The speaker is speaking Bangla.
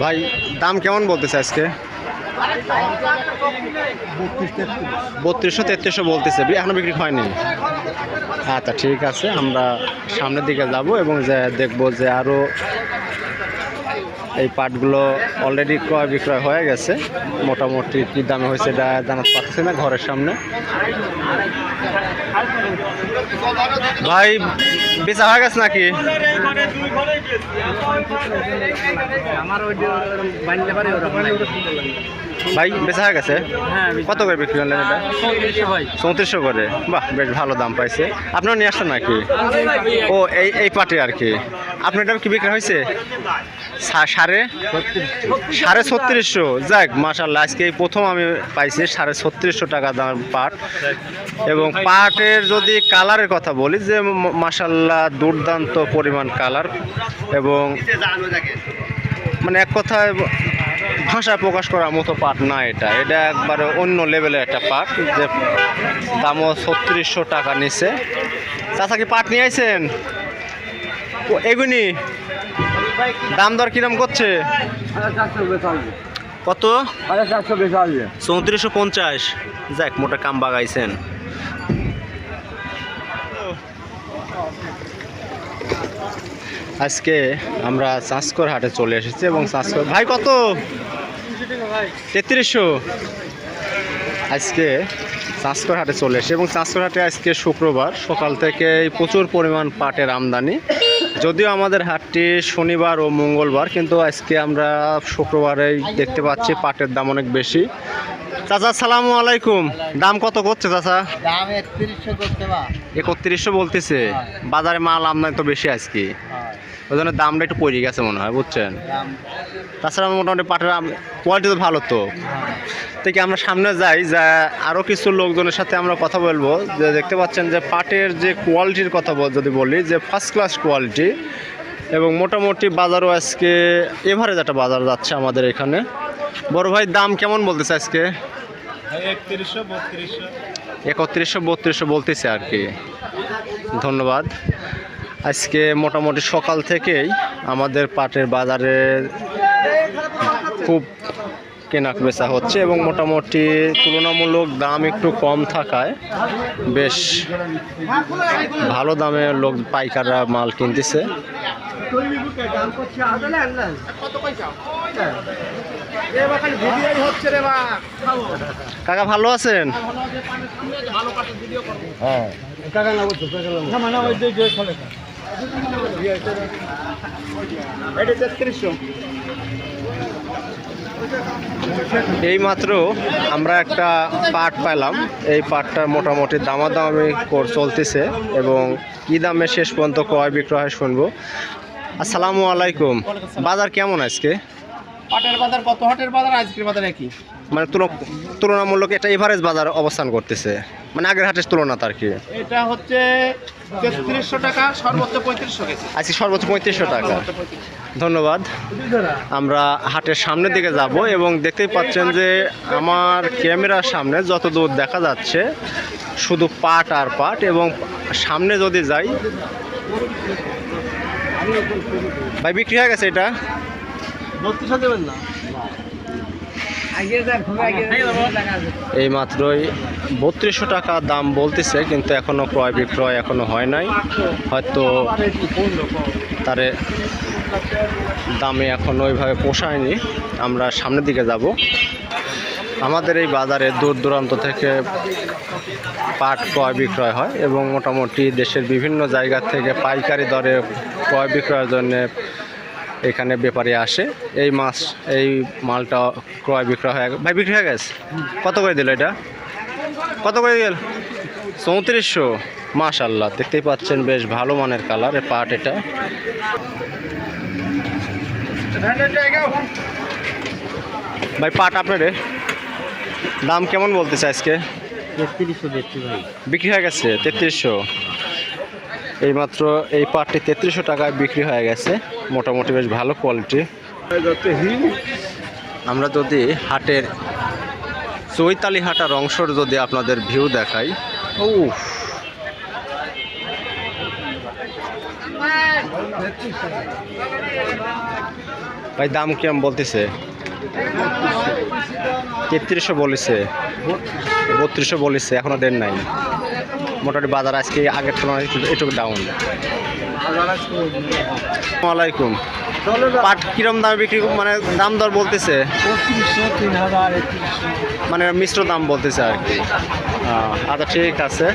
ভাই, দাম কেমন বলতেছে আজকে? বত্রিশশো তেত্রিশশো বলতেছে, বি- এখনও বিক্রি হয়নি। আচ্ছা ঠিক আছে, আমরা সামনের দিকে যাব এবং যে দেখব যে আরও এই পাটগুলো অলরেডি ক্রয় বিক্রয় হয়ে গেছে। মোটামুটি কী দামে হয়েছে এটা জানাতে পারতেছি না ঘরের সামনে। ভাই বেচা হয়ে গেছে নাকি? ভাই বেচা হয়ে গেছে? কত করে বিক্রি করলেন এটা? চৌত্রিশশো করে। বাহ বেশ ভালো দাম পাইছে। আপনার নিয়ে আসছেন নাকি? ও এই এই পাটে আর কি। আপনার এটা কি বিক্রি হয়েছে? সাড়ে? সাড়ে ছত্রিশশো। যাক মাসাল্লাহ আজকে এই প্রথম আমি পাইছি সাড়ে ছত্রিশশো টাকা দামের পাট। এবং পাটের যদি কালারের কথা বলি যে মাসাল্লাহ দুর্দান্ত পরিমাণ কালার এবং মানে এক কথায় ভাষায় প্রকাশ করার মতো পাট না এটা। এটা একবারে অন্য লেভেলের একটা পাট যে দামও ছত্রিশশো টাকা নিচ্ছে চাচা কি পাট নিয়ে আইছেন? এগুনি? দাম দর কিরম করছে? কত? চৌত্রিশশো পঞ্চাশ। যাক মোটা কাম বাগাইছেন। আজকে আমরা চাঁচকর হাটে চলে এসেছি এবং চাঁচকর ভাই, কত? তেত্রিশশো। আজকে চাঁচকর হাটে চলে এসেছে এবং চাঁচকর হাটে আজকে শুক্রবার। সকাল থেকে প্রচুর পরিমাণ পাটের আমদানি। যদিও আমাদের হাটটি শনিবার ও মঙ্গলবার, কিন্তু আজকে আমরা শুক্রবারেই দেখতে পাচ্ছি পাটের দাম অনেক বেশি। চাচা সালামু আলাইকুম। দাম কত করছে চাচা? দাম একত্রিশশো করতে একত্রিশশো বলতেছে। বাজারে মাল আমদানি তো বেশি আজকে। ওই জন্য দামটা একটু পড়ে গেছে মনে হয় বুঝছেন? তাছাড়া মোটামুটি পাটের কোয়ালিটি তো ভালো তো। থেকে আমরা সামনে যাই যা আরও কিছু লোকজনের সাথে আমরা কথা বলব। যে দেখতে পাচ্ছেন যে পাটের যে কোয়ালিটির কথা বল- যদি বলি যে ফার্স্ট ক্লাস কোয়ালিটি এবং মোটামুটি বাজারও আজকে এভারেজ একটা বাজার যাচ্ছে আমাদের এখানে। বড় ভাই দাম কেমন বলতেছে আজকে? একত্রিশশো বত্রিশশো। বলতেছে আর কি। ধন্যবাদ। আজকে মোটামুটি সকাল থেকেই আমাদের পাটের বাজারে খুব কেনা বেচা হচ্ছে এবং মোটামুটি তুলনামূলক দাম একটু কম থাকায় বেশ ভালো দামে লোক পাইকাররা মাল কিনতেছে। কাকা ভালো আছেন? এটা এই মাত্র আমরা একটা পাট পেলাম এই পাটটা মোটামুটি দামাদামি কর চলতেছে এবং কী দামে শেষ পর্যন্ত ক্রয় বিক্রয় হয় শুনব। আসসালামু আলাইকুম। বাজার কেমন আজকে? পাটের বাজার কত? হাটের বাজার আজকের বাজার একই? মানে তুলনামূলক একটা এভারেজ বাজার অবস্থান করতেছে। মানে আগের হাটের তুলনা তার কি। এটা হচ্ছে তেত্রিশশো টাকা সর্বোচ্চ পঁয়ত্রিশশো গেছে। আজকে সর্বোচ্চ পঁয়ত্রিশশো টাকা। ধন্যবাদ। আমরা হাটের সামনের দিকে যাব এবং দেখতেই পাচ্ছেন যে আমার ক্যামেরার সামনে যত দূর দেখা যাচ্ছে শুধু পাট আর পাট এবং সামনে যদি যাই ভাই বিক্রি হয়ে গেছে এটা? বত্রিশশো দেবেন না? এই মাত্রই বত্রিশশো টাকা দাম বলতেছে কিন্তু এখনও ক্রয় বিক্রয় এখনও হয় নাই। হয়তো তারে দামে এখন ওইভাবে পোষায়নি। আমরা সামনের দিকে যাব। আমাদের এই বাজারে দূর দূরান্ত থেকে পাট ক্রয় বিক্রয় হয় এবং মোটামুটি দেশের বিভিন্ন জায়গা থেকে পাইকারি দরে ক্রয় বিক্রয়ের জন্য এখানে ব্যাপারে আসে। এই মাছ এই মালটা ক্রয় বিক্রয় হয়ে ভাই বিক্রি হয়ে গেছে? কত করে দিল এটা? কত করে দিল? চৌত্রিশশো। মাশাল্লাহ দেখতেই পাচ্ছেন বেশ ভালো মানের কালার পাট এটা। ভাই পাট আপনারে দাম কেমন বলতেছে আজকে? তেত্রিশশো দেখছি ভাই। বিক্রি হয়ে গেছে তেত্রিশশো। এইমাত্র এই পাটটি তেত্রিশশো টাকায় বিক্রি হয়ে গেছে। মোটামুটি বেশ ভালো কোয়ালিটি আমরা যদি হাটের চৈতালি হাটার অংশর যদি আপনাদের ভিউ দেখাই। ও ভাই দাম কিরম বলতেছে? তেত্রিশশো বলেছে। বত্রিশশো বলেছে এখনও দেন নাই। মোটামুটি বাজার আজকে আগের তুলনায় একটু ডাউন আসসালামাইকুম পাট কিরম দামে বিক্রি মানে দাম দর বলতেছে? মানে মিশ্র দাম বলতেছে আর কি। আচ্ছা ঠিক আছে।